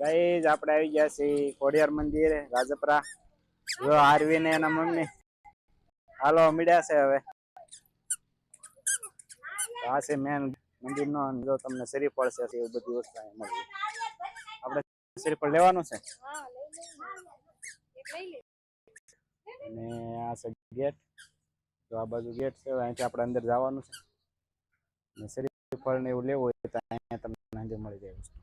Guys, આપણે આવી ગયા છીએ ખોડિયાર મંદિર, રાજપરા. જો આરવી ને એના મમ્મી. હાલો, મળ્યા છે હવે. આ છે મેન મંદિર નો જો તમને શરીફ પડશે એવું બધી વસ્તુ મળી. આપણે શરીફ લેવાનું છે? અને આ છે ગેટ. તો આ બાજુ ગેટ છે અહીંથી આપણે અંદર જવાનું છે. અને શરીફ ફળ ને એવું લેવું હોય તો અહીંયા તમને અંદર મળી જાય હવે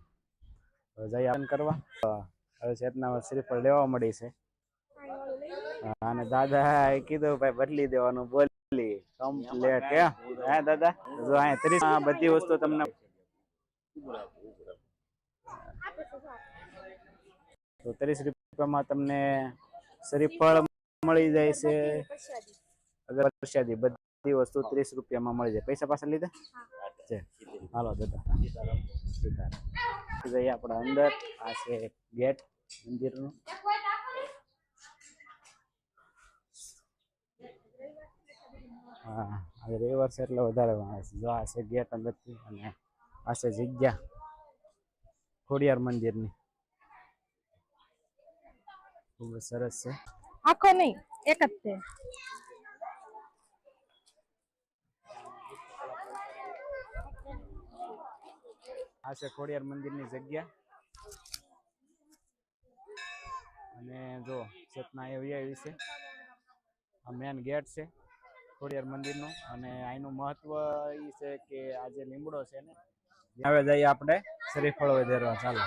જઈ આનંદ કરવા. હવે ચેતના શ્રીફળ લેવા મળી છે. અને દાદા એ કીધું ભાઈ બદલી દેવાનું, બોલી. કમ્પ્લેટ હે? હે, દાદા? જો અહીંયા ત્રીસ બધી વસ્તુ તમને તો ત્રીસ રૂપિયામાં તમને શ્રીફળ મળી જાય છે. અગર પ્રસાદી. બધી વસ્તુ ત્રીસ રૂપિયામાં મળી જાય. પૈસા પાછા લીધા? છે. હાલો જતા. જઈએ આપણે અંદર આ છે ગેટ મંદિરનું. હા આજે રિવર્સ એટલે વધારે માણસ જો આ છે ગેટ અંદરથી અને આ છે જગ્યા. ખોડિયાર મંદિરની. ખૂબ જ સરસ છે. આખો નહીં એક જ છે. આ છે ખોડિયાર મંદિરની જગ્યા. અને જો ચેતના એવી વિશે. આ મેન ગેટ છે ખોડિયાર મંદિરનો. અને અહીંનું મહત્વ એ છે કે આ જે લીમડો છે ને હવે જઈએ આપણે શ્રીફળ વધારવા. ચાલો.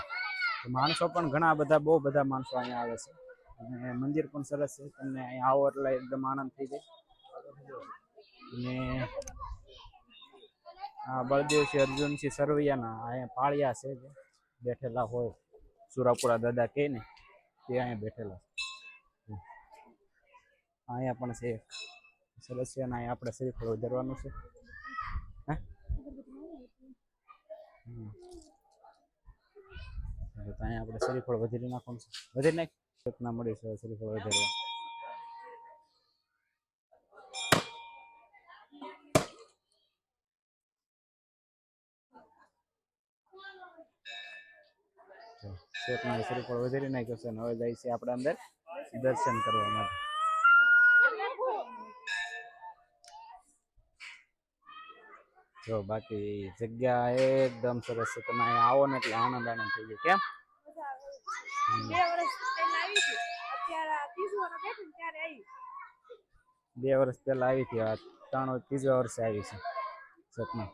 માણસો પણ ઘણા બધા, બહુ બધા માણસો અહીંયા આવે છે. અને મંદિર પણ સરસ છે. તમને અહીંયા આવો એટલે એકદમ આનંદ થઈ જાય. અને આ બળદેવસિંહ અર્જુનસિંહ સરવૈયાના અહીંયા પાળિયા છે બેઠેલા હોય. સુરાપુરા દાદા કહે ને, તે અહીંયા બેઠેલા અહીંયા પણ છે એક. અને અહીંયા આપણે શ્રીફળ વધારવાનું છે. હા? અહીંયા આપણે શ્રીફળ વધારી નાખવાનું છે. વધારી નાખ. મળી છે શ્રીફળ વધારવા. શેપના શ્રીફળ વધારી નાખ્યો છે. અને હવે જાય છે આપણે અંદર દર્શન કરવા માટે. જો બાકી જગ્યા એકદમ સરસ છે. તમે અહીંયા આવો ને એટલે આનંદ આનંદ થઈ જાય કેમ? બે વર્ષ પહેલા આવી હતી. ત્રણ ત્રીજા વર્ષે આવી છે. સપના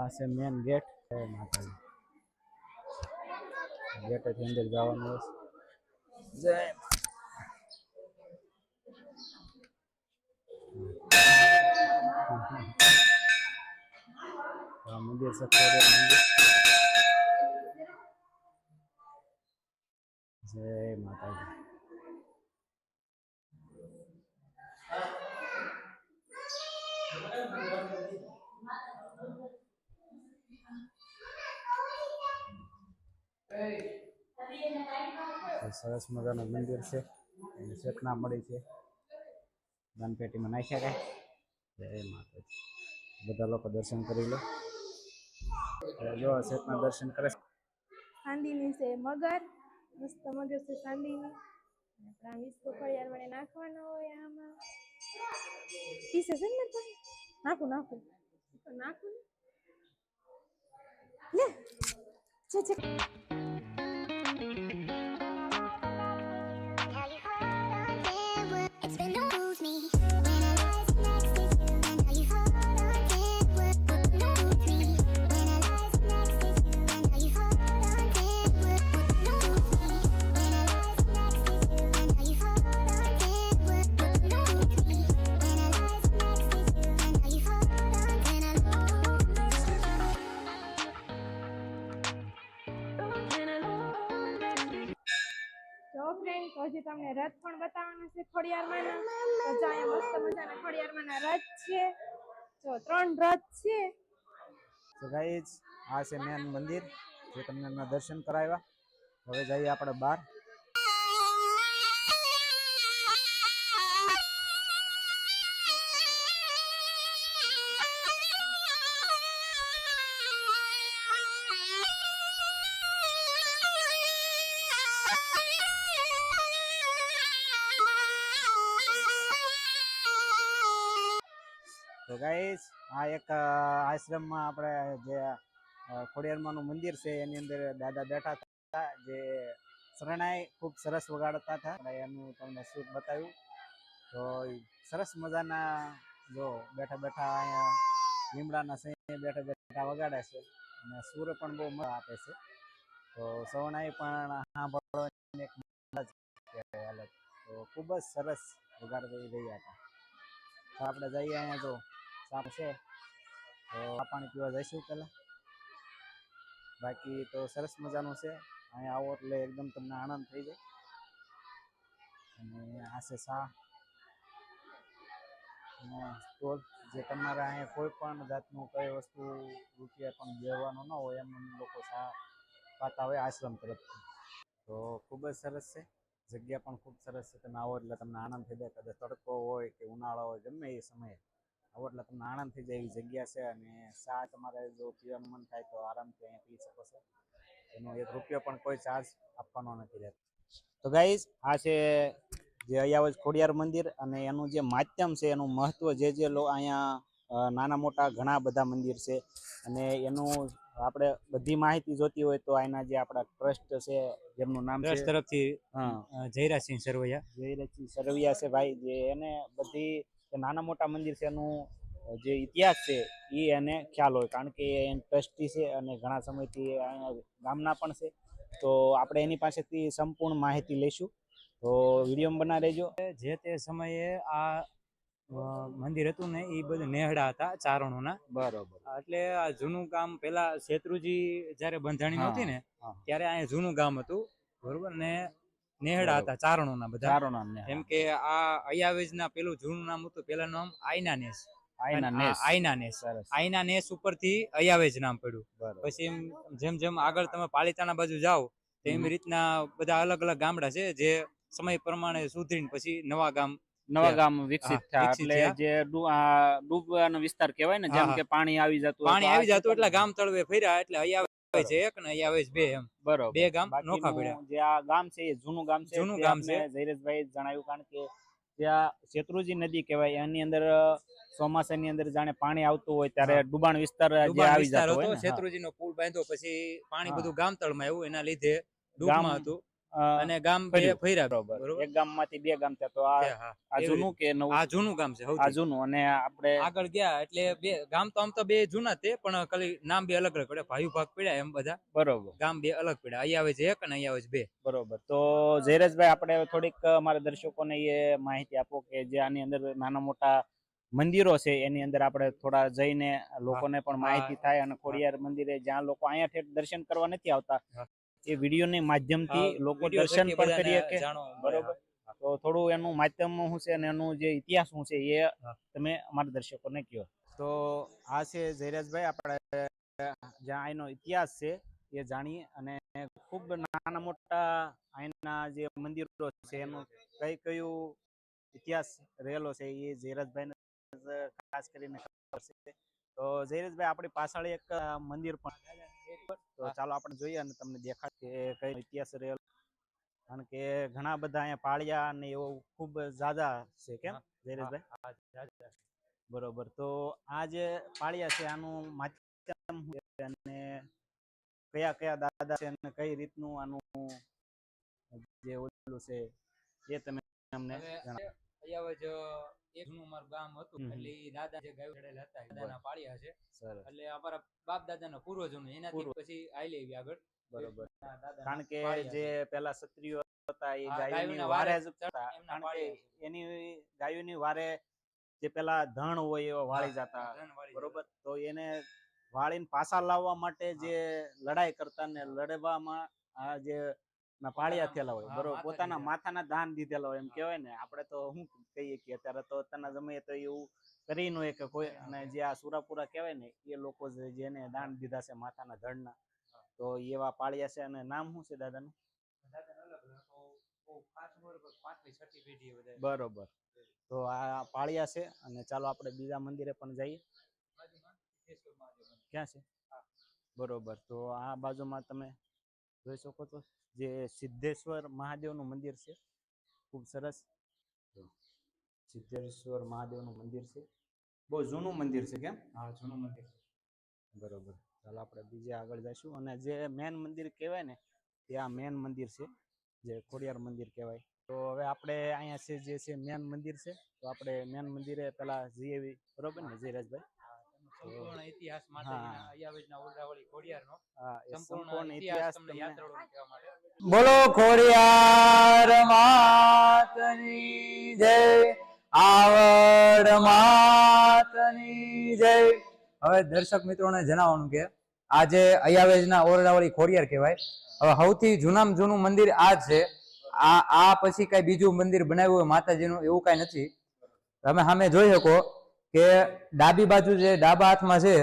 આ છે મેન ગેટ માતાજી. ગેટેથી અંદર જવાનું જય. મંદિર ખોડિયાર મંદિર. જય માતાજી. સરસ મજાનું મંદિર છે. અને ચેતના મળી છે. દાનપેટીમાં નાખ્યા કાંઈ જય માતાજી. બધા લોકો દર્શન કરી લો. જો ચેતના દર્શન કરે ચાંદીની છે મગર. મસ્ત મગર છે ચાંદીની. આપણે વડે નાખવાનો હોય આમાં. પીસે છે ને નાખું નાખું. નાખું લે. છે that's been to me. રથ પણ બતાવવાનો છે ખોડિયારમાંના. તો જાય મસ્ત મજાના ખોડિયારમાંના રથ છે. જો ત્રણ રથ છે. તો ગાઈઝ, આ છે મેન મંદિર, જે તમને દર્શન કરાવ્યા. હવે જઈએ આપણે બહાર. તો ગાઈસ આ એક આશ્રમમાં આપણે જે ખોડિયારમાંનું મંદિર છે, એની અંદર દાદા બેઠા હતા, જે શરણાઈ ખૂબ સરસ વગાડતા હતા. એનું તમને સુખ બતાવ્યું. તો સરસ મજાના જો બેઠા બેઠા અહીંયા લીમડાના સૈન્ય બેઠા બેઠા વગાડે છે. અને સૂર પણ બહુ મજા આપે છે. તો શરણાઈ પણ સાંભળવાની એક ખૂબ જ સરસ વગાડી રહ્યા હતા. તો આપણે જઈએ અહીંયા જો. સાપ છે, તો પાણી પીવા જઈશું પહેલાં. બાકી તો સરસ મજાનું છે. અહીંયા આવો એટલે એકદમ તમને આનંદ થઈ જાય. અને આ છે શા સ્ટોલ જે તમારે અહીંયા કોઈ પણ જાતનું કઈ વસ્તુ રૂપિયા પણ દેવાનું ન હોય, એમ લોકો શા પાતા હોય, આશ્રમ તરફથી. તો ખૂબ જ સરસ છે. જગ્યા પણ ખૂબ સરસ છે. તમે આવો એટલે તમને આનંદ થઈ જાય. કદાચ તડકો હોય કે ઉનાળો હોય, ગમે એ સમયે. આવો એટલે તમને આનંદ થઈ જાય એવી જગ્યા છે અને ચા તમારે જો પીવાનું મન થાય તો આરામથી અહીંયા પી શકો છો. એનો એક રૂપિયો પણ કોઈ ચાર્જ આપવાનો નથી રહેતો. તો ગાઈઝ આ છે જે અયાવજ ખોડિયાર મંદિર અને એનું જે માધ્યમ છે એનું મહત્વ જે જે લો અહીંયા નાના મોટા ઘણા બધા મંદિર છે. અને એનું આપણે બધી માહિતી જોતી હોય તો આના જે આપણા ટ્રસ્ટ છે જેમનું નામ ટ્રસ્ટ તરફથી જયરાજસિંહ સરવૈયા. જયરાજસિંહ સરવૈયા છે ભાઈ જે એને બધી જે નાના મોટા મંદિર છે એનું જે ઇતિહાસ છે એ એને ખ્યાલ હોય. કારણ કે એ ટ્રસ્ટી છે અને ઘણા સમયથી ગામના પણ છે. તો આપણે એની પાસેથી સંપૂર્ણ માહિતી લઈશું. તો વીડિયો બના રહેજો. જે તે સમયે આ મંદિર હતું ને એ બધું નેહડા હતા ચારણોના. બરોબર. એટલે આ જૂનું ગામ પેલા શેત્રુજી જ્યારે બંધાણી નહોતી ને ત્યારે અહીંયા જૂનું ગામ હતું. બરોબર? ને નેહડા. હતા ચારણોના બધા. નામ કે આ અયાવેજના પેલું જૂનું નામ હતું પેલાનું નામ અને નેસ. આ આઈનાનેસ ઉપરથી અયાવેજ નામ પડ્યું. પછી એમ જેમ જેમ આગળ તમે પાલિતાણા બાજુ જાઓ તેમ રીતના બધા અલગ અલગ ગામડા છે જે સમય પ્રમાણે સુધરીને પછી નવા ગામ નવા ગામ વિકસિત થયા. એટલે જે ડૂબવાનો વિસ્તાર કહેવાય ને જેમ કે પાણી આવી જતું પાણી આવી જતું એટલે ગામ તળવે ફર્યા એટલે અયાવેજ છે એક ને અયાવેજ બે એમ. બરોબર. બે ગામ નોખા પડ્યા. જે આ ગામ છે એ જૂનું ગામ છે જૂનું ગામ છે. જયરેશભાઈ જણાવ્યું કારણ કે ત્યાં શેત્રુજી નદી કહેવાય એની અંદર ચોમાસાની અંદર જાણે પાણી આવતું હોય ત્યારે ડુબાણ વિસ્તાર જે નો આવી જતો હોય હતો ને, પુલ બાંધ્યો પછી પાણી બધું ગામ તળમાં આવ્યું એના લીધે ડૂબમાં હતું. અને ગામ બે ફર્યું. બરોબર. એક ગામમાંથી બે ગામ થયા. તો આ જૂનું કે નવું? આ જૂનું ગામ છે આ જૂનું અને આપણે આગળ ગયા એટલે બે ગામ તો આમ તો બે જૂના તે પણ ખાલી નામ બે અલગ અલગ પડે ભાઈ ભાગ પડ્યા એમ બધા. બરોબર. ગામ બે અલગ પડ્યા. અહીંયા આવે છે એક અને અહીંયા આવે છે બે. બરોબર. તો જયરેશભાઈ આપણે થોડીક અમારા દર્શકોને એ માહિતી આપો કે જે આની અંદર નાના મોટા મંદિરો છે એની અંદર આપણે થોડા જઈને લોકોને પણ માહિતી થાય અને ખોડિયાર મંદિરે જ્યાં લોકો અહીંયા ઠેઠ દર્શન કરવા નથી આવતા. એ વિડીયોની માધ્યમથી લોકો દર્શન પણ કરી શકે. બરોબર? તો થોડું એનું માધ્યમ શું છે અને એનું જે ઇતિહાસ શું છે એ તમે અમારા દર્શકોને કહો. તો આ છે જયરાજભાઈ આપણે જ્યાં અહીંનો ઇતિહાસ છે એ જાણીએ અને ખૂબ નાના મોટા અહીંના જે મંદિરો છે એનું કઈ કયું ઇતિહાસ રહેલો છે એ જયરાજભાઈને ખાસ કરીને ખબર છે. તો જયરાજભાઈ આપણી પાછળ એક મંદિર પણ તો ચાલો આપણે જોઈએ અને તમને દેખાડ કે કઈ ઇતિહાસ રહેલો કારણ કે ઘણા બધા અહીંયા પાળિયા અને એવો ખૂબ ઝાઝા છે કેમ? હા. બરોબર. તો આ જે પાળિયા છે આનું માધ્યમ અને કયા કયા દાદા છે અને કઈ રીતનું આનું જે ઓલું છે એ તમે અમને જણાવો. એક જૂનું અમારું ગામ હતું એટલે એ દાદા જે ગાયો ચડેલા હતા દાદાના પાળ્યા છે. એટલે અમારા બાપ દાદાના પૂર્વજો એનાથી પછી આઈ લેવી આગળ. બરોબર. કારણ કે જે પેલા ક્ષત્રિયો હતા એ ગાયોની વારે જ કારણ કે એની ગાયોની વારે જે પેલા ધણ હોય એવા વાળી જતા. બરોબર? તો એને વાળીને પાછા લાવવા માટે જે લડાઈ કરતા ને લડવામાં આ જે ના પાળિયા થયેલા હોય બરોબર. પોતાના માથાના દાન દીધેલા હોય એમ. કહેવાય ને આપણે તો શું કહીએ કે અત્યારે તો અત્યારના સમયે તો એવું કરી ન હોય કે કોઈ અને જે આ સુરાપુરા કહેવાય ને એ લોકો જેને દાન દીધા છે માથાના ધડના તો એવા પાળિયા છે અને નામ શું છે દાદાનું. બરોબર. તો આ પાળિયા છે અને ચાલો આપણે બીજા મંદિરે પણ જઈએ. ક્યાં છે? બરોબર. તો આ બાજુમાં તમે જોઈ શકો છો. જે સિદ્ધેશ્વર મહાદેવનું મંદિર છે. ખૂબ સરસ. સિદ્ધેશ્વર મહાદેવનું મંદિર છે. બહુ જૂનું મંદિર છે કેમ? હા જૂનું મંદિર બરોબર. ચાલો આપણે બીજે આગળ જઈશું. અને જે મેન મંદિર કહેવાય ને તે આ મેન મંદિર છે. જે ખોડિયાર મંદિર કહેવાય. તો હવે આપણે અહીંયા છે જે છે મેન મંદિર છે. તો આપણે મેન મંદિરે પેલા જઈએ બરોબર ને જયરાજભાઈ? સંપૂર્ણ ઇતિહાસ માતાજીના અયાવેજના ઓરડાવાળી ખોડિયારનો સંપૂર્ણ સંપૂર્ણ ઇતિહાસ ઇતિહાસ તમને તમને કહેવા માટે. બોલો ખોડિયાર માતની જય આવડ માતની જય. હવે દર્શક મિત્રોને જણાવવાનું કે આજે અયાવેજના ઓરડાવાળી ખોડિયાર કહેવાય. હવે સૌથી જૂનામાં જૂનું મંદિર આ છે. આ આ પછી કઈ બીજું મંદિર બનાવ્યું હોય માતાજીનું એવું કઈ નથી. તમે સામે જોઈ શકો. કે ડાબી બાજુ જે ડાબા હાથમાં છે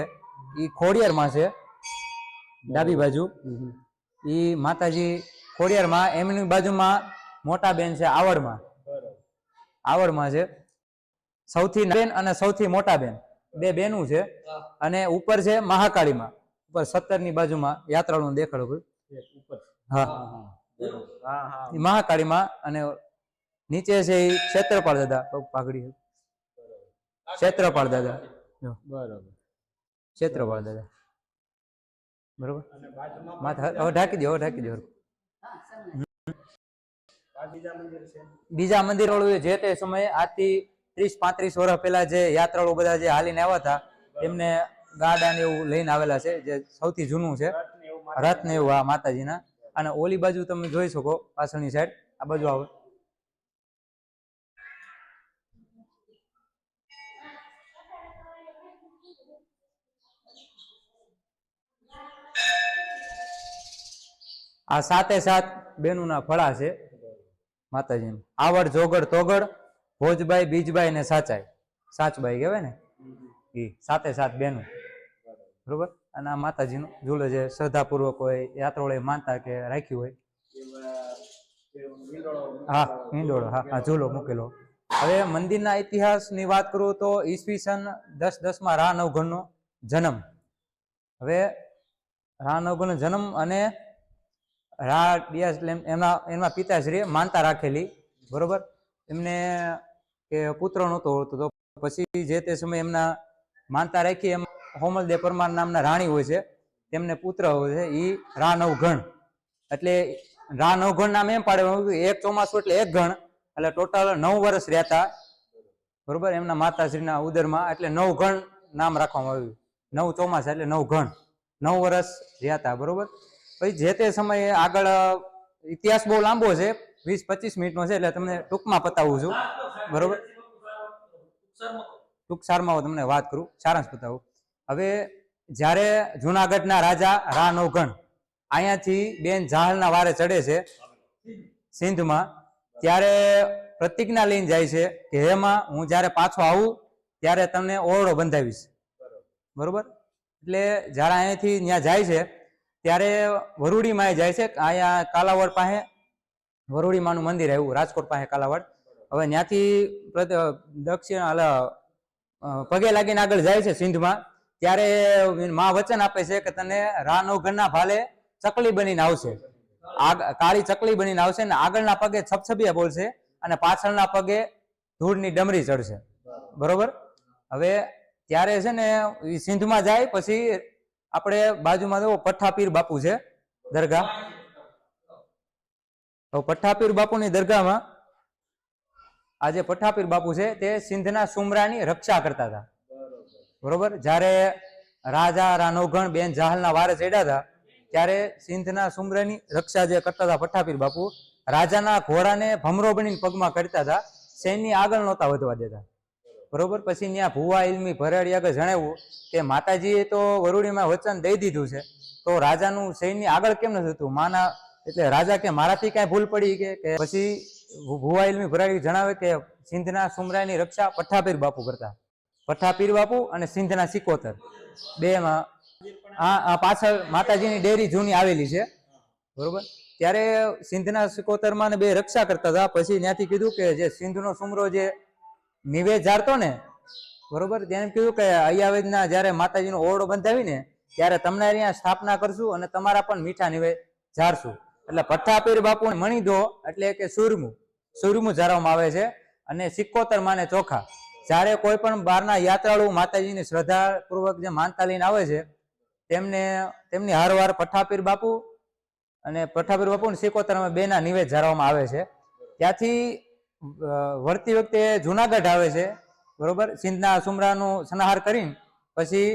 એ ખોડિયારમાં છે. ડાબી બાજુ. એ માતાજી ખોડિયારમાં એમની બાજુમાં મોટા બેન છે આવડમાં. આવડમાં છે. સૌથી બેન અને સૌથી મોટા બેન. બે બેનું છે. અને ઉપર છે મહાકાળીમાં. ઉપર સત્તરની બાજુમાં યાત્રાળુ દેખાડો હા. મહાકાળીમાં અને નીચે છે એ ક્ષેત્રપાળ દાદા. પાઘડી ક્ષેત્રપાળ દાદા. બરાબર. ક્ષેત્રપાળ દાદા. બરોબર? માથા હવે ઢાંકી દો હવે ઢાંકી દો. બીજા મંદિર છે. વાળું જે તે સમયે આજથી ત્રીસ પાંત્રીસ વર્ષ પહેલા જે યાત્રાળુ બધા જે હાલીને આવ્યા હતા એમને ગાડા ને એવું લઈને આવેલા છે જે સૌથી જૂનું છે. રથ ને એવું રથ ને એવું આ માતાજીના. અને ઓલી બાજુ તમે જોઈ શકો પાછળની સાઈડ આ બાજુ આવે. આ સાતે સાત બેનુના ફળા છે. માતાજી આવડ, જોગડ, તોગડ ભોજભાઈ બીજબાઈ ને સાચાઈ. સાચબાઈ કહેવાય ને? એ સાતે સાત બેનું. બરોબર? અને આ માતાજીનું ઝૂલો જે શ્રદ્ધાપૂર્વક હોય યાત્રોળે માનતા કે રાખ્યું હોય. હા, હિંડોળો, હા હા, ઝૂલો મૂકેલો. હવે મંદિરના ઇતિહાસની વાત કરું તો ઈસવીસન દસ દસમાં રા નવઘણનો જન્મ. હવે રા નવઘણનો જન્મ અને રા ડિયાસ એમના એમના પિતાશ્રીએ માનતા રાખેલી, બરોબર? એમને કે પુત્ર નહોતો હોતો, તો પછી જે તે સમયે એમના માનતા રાખી, એમ હોમલદે પરમાર નામના રાણી હોય છે, તેમને પુત્ર હોય છે એ રા નવઘણ એટલે રા નવઘણ નામ એમ પાડે એક ચોમાસું એટલે એક ગણ, એટલે ટોટલ નવ વર્ષ રહેતા, બરોબર? એમના માતાશ્રીના ઉદરમાં, એટલે નવ ગણ નામ રાખવામાં આવ્યું. નવ ચોમાસા એટલે નવ ગણ નવ વર્ષ રહ્યા બરોબર? પછી જે તે સમયે આગળ ઇતિહાસ બહુ લાંબો છે વીસ પચીસ મિનિટનો છે એટલે તમને ટૂંકમાં પતાવું છું. બરોબર? ટૂંક સારમાં હું તમને વાત કરું સારાંશ બતાવું હવે જ્યારે જુનાગઢના રાજા રા નવગણ અહીંયાથી બેન જાહલના વારે ચડે છે સિંધમાં ત્યારે પ્રતિજ્ઞા લઈને જાય છે કે હેમાં હું જ્યારે પાછો આવું ત્યારે તમને ઓરડો બંધાવીશ. બરોબર. એટલે જ્યારે અહીંયાથી ત્યાં જાય છે ત્યારે વરુડીમાં જાય છે અહીંયા કાલાવડ પાસે. વરુડીમાનું મંદિર આવ્યું, રાજકોટ પાસે કાલાવડ. હવે ત્યાંથી દક્ષિણ, અલ પગે લાગીને આગળ જાય છે સિંધમાં. ત્યારે મા વચન આપે છે કે તને રાનો ઘરના ભાલે ચકલી બનીને આવશે. કાળી ચકલી બનીને આવશે ને આગળના પગે છપછપિયા બોલશે અને પાછળના પગે ધૂળની ડમરી ચડશે. બરોબર? હવે ત્યારે છે ને સિંધમાં જાય, પછી આપણે બાજુમાં જો પઠ્ઠાપીર બાપુ છે, દરગાહ. તો પઠ્ઠાપીર બાપુની દરગાહમાં આ જે પઠ્ઠાપીર બાપુ છે, તે સિંધના સુમરાની રક્ષા કરતા હતા. બરોબર? જ્યારે રાજા રાનોગણ બેન જહાલના વારે ચડ્યા હતા, ત્યારે સિંધના સુમરાની રક્ષા જે કરતા હતા પઠ્ઠાપીર બાપુ, રાજાના ઘોડાને ભમરો બનીને પગમાં કરતા હતા, સૈન્ય આગળ નહોતા વધવા દેતા. બરોબર? પછી ત્યાં ભુવા ઇલમી ભરાડી આગળ જણાવ્યું કે માતાજીએ તો વરુડીમાં વચન દઈ દીધું છે. તો રાજાનું સૈન્ય આગળ કેમ નથી થતું માના એટલે રાજા કે મારાથી કાંઈ ભૂલ પડી કે પછી ભુવા ઇલમી ભરાડી જણાવે કે સિંધના સુમરાની રક્ષા પઠ્ઠાપીર બાપુ કરતા. પઠ્ઠાપીર બાપુ અને સિંધના સિકોતર. બેમાં આ પાછળ માતાજીની ડેરી જૂની આવેલી છે. બરોબર? ત્યારે સિંધના સિકોતરમાં બે રક્ષા કરતા હતા. પછી ત્યાંથી કીધું કે જે સિંધનો સુમરો જે નિવેદ જાળતો ને બરોબર? તેને કીધું કે અયાવેદના જ્યારે માતાજીનો ઓરડો બંધાવીને, ત્યારે તમને અહીંયા સ્થાપના કરશું અને તમારા પણ મીઠા નિવેદ ઝારશું એટલે ભઠ્ઠાપીર બાપુ મણી દો, એટલે કે સુરમું. સુરમું ઝારવામાં આવે છે અને સિક્કોતર માને ચોખા. જ્યારે કોઈ પણ બહારના યાત્રાળુ માતાજીની શ્રદ્ધાપૂર્વક જે માનતા લઈને આવે છે, તેમને, તેમની હારવાર પઠ્ઠાપીર બાપુ અને પઠ્ઠાપીર બાપુ અને સિકોતરમાં બેના નિવેદ ઝારવામાં આવે છે. ત્યાંથી વળતી વખતે જુનાગઢ આવે છે, બરોબર? સિંધના સુમરાનું સનાહાર કરીને પછી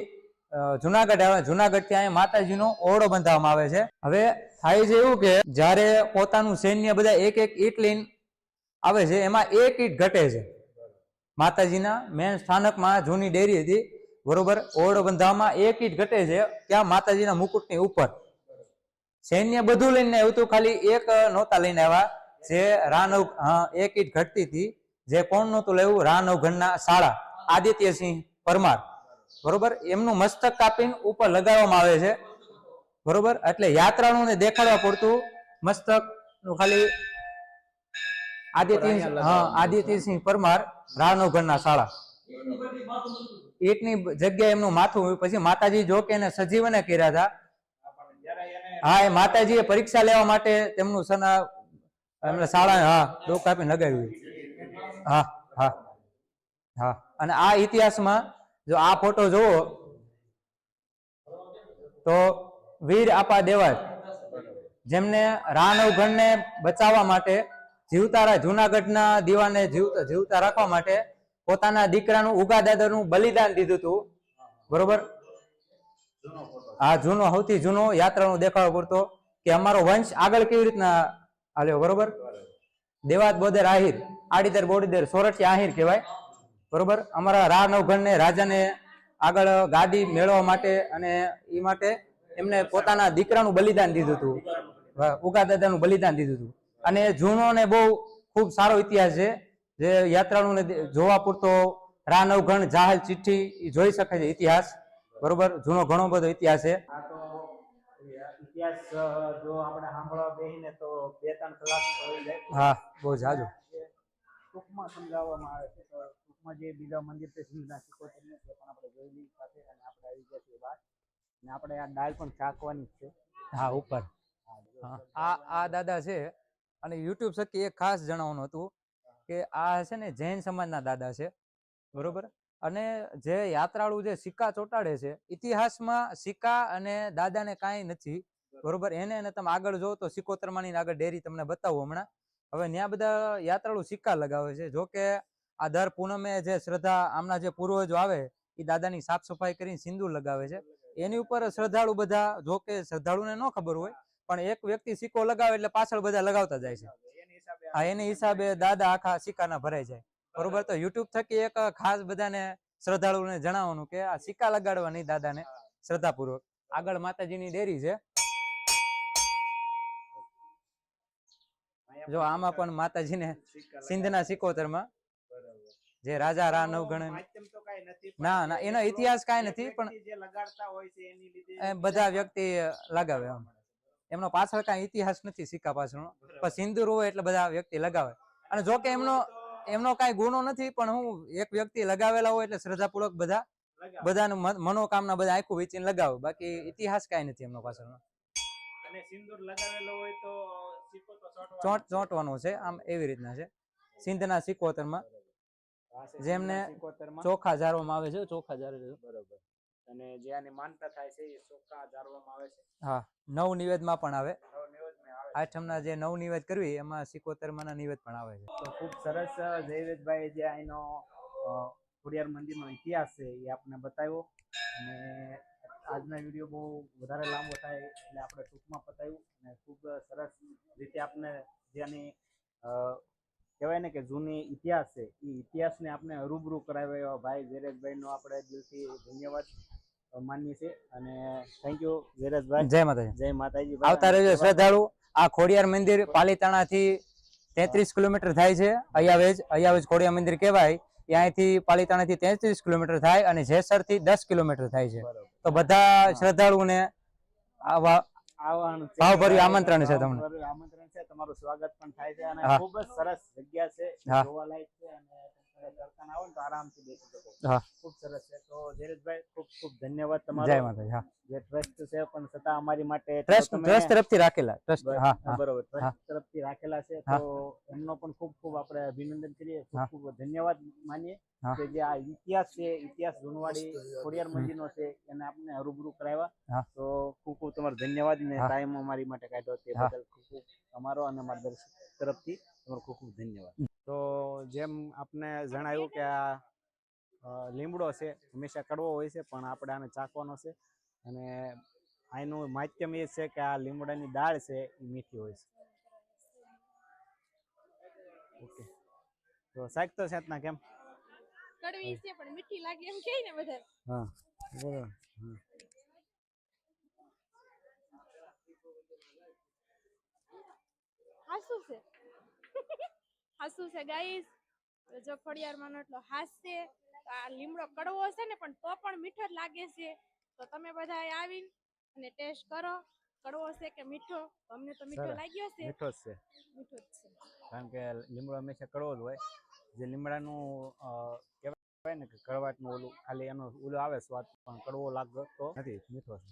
જુનાગઢ આવે જુનાગઢ ત્યાં માતાજીનો ઓરડો બંધાવવામાં આવે છે. હવે થાય છે એવું કે જ્યારે પોતાનું સૈન્ય બધા એક એક ઈટ લઈને આવે છે, એમાં એક ઈટ ઘટે છે. માતાજીના મેન સ્થાનકમાં જૂની ડેરી હતી, બરોબર? ઓરડો બંધાવવામાં એક ઈટ ઘટે છે, ત્યાં માતાજીના મુકુટની ઉપર. સૈન્ય બધું લઈને આવ્યું હતું, ખાલી એક નહોતા લઈને આવ્યા. જે રાનવ એક ઈટ ઘટતી હતી, જે કોણ નહોતું લેવું? રાનવગણના શાળા. આદિત્યસિંહ પરમાર. બરોબર? એમનું મસ્તક કાપીને ઉપર લગાવવામાં આવે છે. બરોબર? એટલે યાત્રાળુને દેખાડવા પૂરતું મસ્તક ખાલી આદિત્ય હા આદિત્યસિંહ પરમાર રાનવગણના શાળા. ઈટની જગ્યાએ એમનું માથું પછી માતાજી જો કે એને સજીવને કર્યા હતા. હા, એ માતાજીએ પરીક્ષા લેવા માટે તેમનું સના એમને શાળા હા, ડોક કાપીને લગાવ્યું. હા હા હા. અને આ ઇતિહાસમાં જો આ ફોટો જુઓ, તો વીર આપા દેવાય જેમને રાનવગણને બચાવવા માટે જીવતા જુનાગઢના દીવાને જીવતા રાખવા માટે પોતાના દીકરાનું ઉગા દાદરનું બલિદાન દીધું હતું. બરોબર? આ જૂનો, સૌથી જૂનો યાત્રાનો દેખાડો પૂરતો કે અમારો વંશ આગળ કેવી રીતના હાલ્યો બરોબર? દેવાત બોદર આહિર આડીદર બોડીદર સોરઠી આહિર કહેવાય. બરોબર? અમારા રા નવઘણને, રાજાને આગળ ગાદી મેળવવા માટે અને એ માટે એમને પોતાના દીકરાનું બલિદાન દીધું હતું. ઉગા દાદાનું બલિદાન દીધું હતું. અને જૂનો ને બહુ ખૂબ સારો ઇતિહાસ છે. જે યાત્રાળુને જોવા પૂરતો રા નવઘણ, જાહેર ચિઠ્ઠી જોઈ શકે છે ઇતિહાસ. બરોબર? જૂનો ઘણો બધો ઇતિહાસ છે. ઇતિહાસ જો આપણે સાંભળવા બેહીને તો બે ત્રણ કલાક થઈ જાય. હા બહુ જાજો ટૂંકમાં સમજાવવામાં આવે છે તો ટૂંકમાં જે બીજા મંદિર છે સિંહના સિકોતરનું તે પણ આપણે જોઈ સાથે અને આપણે આવી ગયા છીએ બહાર. અને આપણે આ દાળ પણ ચાકવાની છે. હા ઉપર. આ આ દાદા છે અને યુટ્યુબ સકી એક ખાસ જણાવવાનું હતું કે આ છે ને જૈન સમાજના દાદા છે બરોબર? અને જે યાત્રાળુ જે સિક્કા ચોંટાડે છે ઇતિહાસમાં સિક્કા અને દાદાને કાંઈ નથી બરોબર? એને તમે આગળ જો તો સિકોતરમાની આગળ ડેરી તમને બતાવું હમણાં. હવે ત્યાં બધા યાત્રાળુ સિક્કા લગાવે છે. જો કે આ દર પૂનમે જે શ્રદ્ધા આમના જે પૂર્વજો આવે એ દાદાની સાફ સફાઈ કરીને સિંદૂર લગાવે છે. એની ઉપર શ્રદ્ધાળુ બધા જો કે શ્રદ્ધાળુને ન ખબર હોય પણ એક વ્યક્તિ સિક્કો લગાવે એટલે પાછળ બધા લગાવતા જાય છે. હા એની હિસાબે દાદા આખા સિક્કાના ભરાઈ જાય. બરોબર? તો યુટ્યુબ થકી એક ખાસ બધાને શ્રદ્ધાળુને જણાવવાનું કે આ સિક્કા લગાડવા નહીં દાદાને શ્રદ્ધાપૂર્વક. આગળ માતાજીની ડેરી છે. જો આમાં પણ માતાજીને સિક્કા સિંધના સિકોતરમાં. જે રાજા રા નવગણ ના ના એનો ઇતિહાસ કાંઈ નથી પણ બધા વ્યક્તિ લગાવે આમ એમનો પાછળ કાંઈ ઇતિહાસ નથી સિક્કા પાછળનો. પણ સિંદૂર હોય એટલે બધા વ્યક્તિ લગાવે. અને જો કે એમનો એમનો કાંઈ ગુનો નથી પણ હું એક વ્યક્તિ લગાવેલા હોય એટલે શ્રદ્ધાપૂર્વક બધા. બધાનું મનોકામના બધા આખું વેચીને લગાવે. બાકી ઇતિહાસ કાંઈ નથી એમનો પાછળનો. અને સિંદૂર લગાવેલો હોય તો ચોંટ ચોંટવાનું છે. આમ એવી રીતના છે. સિંધના સિકોતરમાં. જેમને ચોખા જાળવામાં આવે છે. ચોખા જાળવે છે. બરોબર. અને જે આની માનતા થાય છે એ ચોખા જાળવામાં આવે છે? હા. નવ નિવેદમાં પણ આવે. આઠમના જે નવ નિવેદ કરવી એમાં સિકોતરમાં નિવેદ પણ આવે છે. તો ખૂબ સરસ જયવેદભાઈ જે અહીંનો ખોડિયાર મંદિરનો ઇતિહાસ છે એ આપણે બતાવ્યો. અને આજના વીડિયો બહુ વધારે લાંબો થાય એટલે આપણે ટૂંકમાં પતાવ્યું અને ખૂબ સરસ રીતે આપણે જેની કહેવાય ને કે જૂની ઇતિહાસ છે એ ઇતિહાસને આપણે રૂબરૂ કરાવ્યો એવા ભાઈ ઝેરેશભાઈનો આપણે દિલથી ધન્યવાદ માનીએ છીએ અને થેન્ક યુ ઝેરેશભાઈ જય માતાજી. જય માતાજી. આવતા રહેજો શ્રદ્ધાળુ. આ ખોડિયાર મંદિર પાલીતાણાથી તેત્રીસ કિલોમીટર થાય છે. અયાવેજ અયાવેજ ખોડિયાર મંદિર કહેવાય. એ અહીંથી પાલીતાણાથી તેત્રીસ કિલોમીટર થાય અને જેસરથી દસ કિલોમીટર થાય છે. તો બધા શ્રદ્ધાળુઓને આવા ભાવભર્યું આમંત્રણ છે તમને. આમંત્રણ છે. તમારું સ્વાગત પણ થાય છે અને ખૂબ જ સરસ જગ્યા છે. જોવાલાયક છે અને તડકા ના હોય ને તો આરામથી બેસી શકો. હા. ખૂબ સરસ છે. તો ધીરજભાઈ ખૂબ ખૂબ ધન્યવાદ જય માતાજી હા. જે ટ્રસ્ટ છે પણ છતાં અમારી માટે ટ્રસ્ટ ટ્રસ્ટ તરફથી રાખેલા. ટ્રસ્ટ હા હા. બરોબર. ટ્રસ્ટ તરફથી રાખેલા છે. તો એમનો પણ ખૂબ ખૂબ આપણે અભિનંદન કરીએ. ખૂબ ખૂબ ધન્યવાદ માનીએ કે જે આ ઇતિહાસ છે ઇતિહાસ જૂનવાડી ખોડિયાર મંદિરનો છે એને આપણે રૂબરૂ કરાવ્યા. તો ખૂબ ખૂબ તમારો ધન્યવાદ ને ટાઈમ અમારી માટે કાઢ્યો તે બદલ ખૂબ ખૂબ અમારો અને અમારા દર્શક તરફથી. તમારો ખૂબ ખૂબ ધન્યવાદ. તો જેમ આપને જણાવ્યું કે આ લીમડો છે હંમેશા કડવો હોય છે પણ આપણે આને ચાખવાનો છે. અને આનું માધ્યમ એ છે કે આ લીમડાની દાળ છે એ મીઠી હોય છે. ઓકે. તો શાક તો છે ના કેમ? કડવી છે પણ મીઠી લાગે એમ કે ને બધા હા. બરાબર છે. હાસુ છે ગાઈસ જો ખોડિયારમાં એટલો હાસ છે તો આ લીમડો કડવો હશે ને પણ તો પણ મીઠો જ લાગે છે. તો તમે બધા આવીને અને ટેસ્ટ કરો કડવો છે કે મીઠો? અમને તો મીઠો લાગ્યો છે. મીઠો જ છે. મીઠો જ છે. કારણ કે લીમડો હંમેશા કડવો જ હોય. જે લીમડાનું કહેવાય ને કે કડવાટનું ઓલું ખાલી એનો ઓલો આવે સ્વાદ પણ કડવો લાગતો નથી મીઠો છે.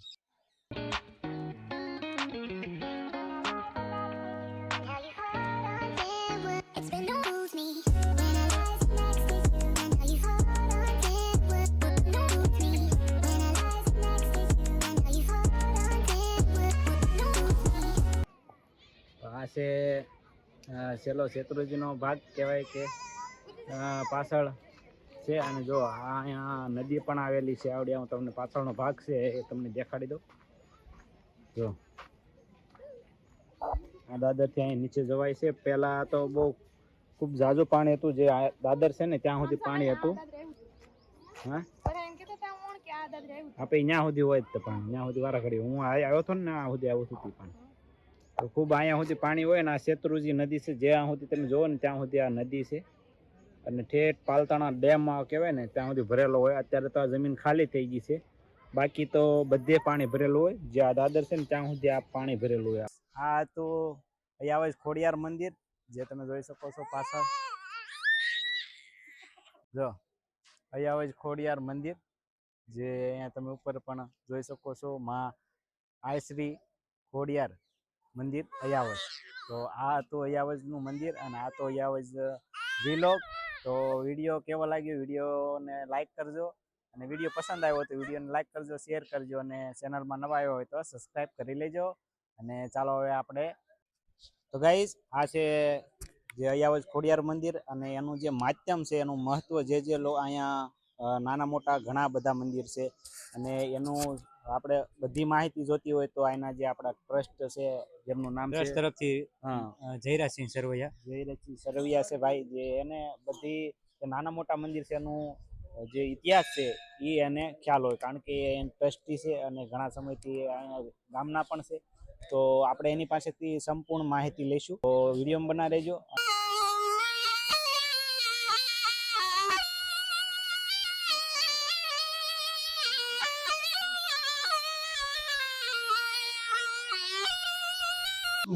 આ છે છેલ્લો શેત્રુજીનો ભાગ કહેવાય કે પાછળ છે અને જો આ અહીંયા નદી પણ આવેલી છે આવડી હું તમને પાછળનો ભાગ છે એ તમને દેખાડી દઉં. જો. આ દાદરથી અહીં નીચે જવાય છે. પહેલાં તો બહુ ખૂબ ઝાઝું પાણી હતું જે દાદર છે ને ત્યાં સુધી પાણી હતું. હા? આપણે ત્યાં સુધી હોય જ તે પાણી. ત્યાં સુધી વારા ઘડી હું આવ્યો હતો ને આ સુધી આવું હતું પાણી. ખૂબ અહીંયા સુધી પાણી હોય ને આ શેત્રુજી નદી છે જ્યાં સુધી તમે જુઓ ને ત્યાં સુધી આ નદી છે. અને ઠેઠ પાલતાણા ડેમમાં કહેવાય ને, ત્યાં સુધી ભરેલો હોય. અત્યારે તો આ જમીન ખાલી થઈ ગઈ છે. બાકી તો બધે પાણી ભરેલું હોય. જે આ દાદર છે ને, ત્યાં સુધી આ પાણી ભરેલું હોય. આ તો અહીંયા આવે ખોડિયાર મંદિર, જે તમે જોઈ શકો છો પાછળ. જો, અહીંયા આવે ખોડિયાર મંદિર, જે અહીંયા તમે ઉપર પણ જોઈ શકો છો. માં આયશ્રી ખોડિયાર. મંદિર અયાવજ. તો આ હતું અયાવજનું મંદિર અને આ તો અયાવજ વિલોક તો વીડિયો કેવો લાગ્યો? વિડીયોને લાઈક કરજો. અને વીડિયો પસંદ આવ્યો તો વિડીયોને લાઈક કરજો શેર કરજો અને ચેનલમાં નવા આવ્યો હોય તો સબસ્ક્રાઈબ કરી લેજો. અને ચાલો હવે આપણે, તો ગાઈઝ આ છે જે અયાવજ ખોડિયાર મંદિર અને એનું જે માધ્યમ છે, એનું મહત્વ જે જે લો અહીંયા નાના મોટા ઘણા બધા મંદિર છે. અને એનું આપણે બધી માહિતી જોતી હોય તો આના જે આપણા ટ્રસ્ટ છે જેમનું નામ ટ્રસ્ટ તરફથી જયરાજસિંહ સરવૈયા. જયરાજસિંહ સરવૈયા છે ભાઈ જે એને બધી નાના મોટા મંદિર છે એનું જે ઇતિહાસ છે એ એને ખ્યાલ હોય. કારણ કે એ ટ્રસ્ટી છે અને ઘણા સમયથી ગામના પણ છે. તો આપણે એની પાસેથી સંપૂર્ણ માહિતી લઈશું. તો વીડિયો બના રહેજો.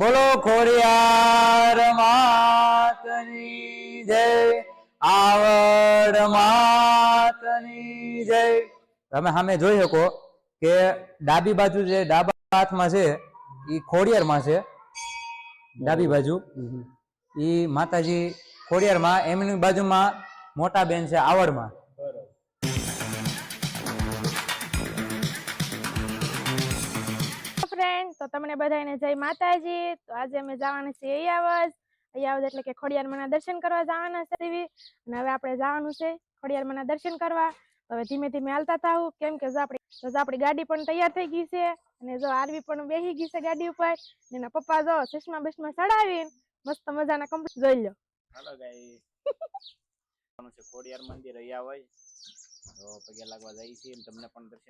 બોલો ખોડિયાર માતની જય આવડ માતની જય. તમે સામે જોઈ શકો કે ડાબી બાજુ જે ડાબા હાથમાં છે એ ખોડિયારમાં છે. ડાબી બાજુ. એ માતાજી ખોડિયારમાં એમની બાજુમાં મોટા બેન છે આવડમાં. તો તમને બધાને જય માતાજી. તો આજે અમે જવાના છીએ અયાવજ અયાવજ એટલે કે ખોડિયારમાના દર્શન કરવા જવાના છે એવી અને હવે આપણે જવાનું છે ખોડિયારમાના દર્શન કરવા. હવે ધીમે ધીમે હાલતા થાવું કેમ કે જો આપણી જો આપણી ગાડી પણ તૈયાર થઈ ગઈ છે. અને જો આરવી પણ બેસી ગઈ છે ગાડી ઉપર. ને એના પપ્પા જો ચશ્મા બસમાં ચડાવીને મસ્ત મજાના કમ્પ્લીટ જોઈ લો. હાલો ખોડિયાર મંદિર હોય તો પગે લાગવા જાય છે. તમને પણ દર્શન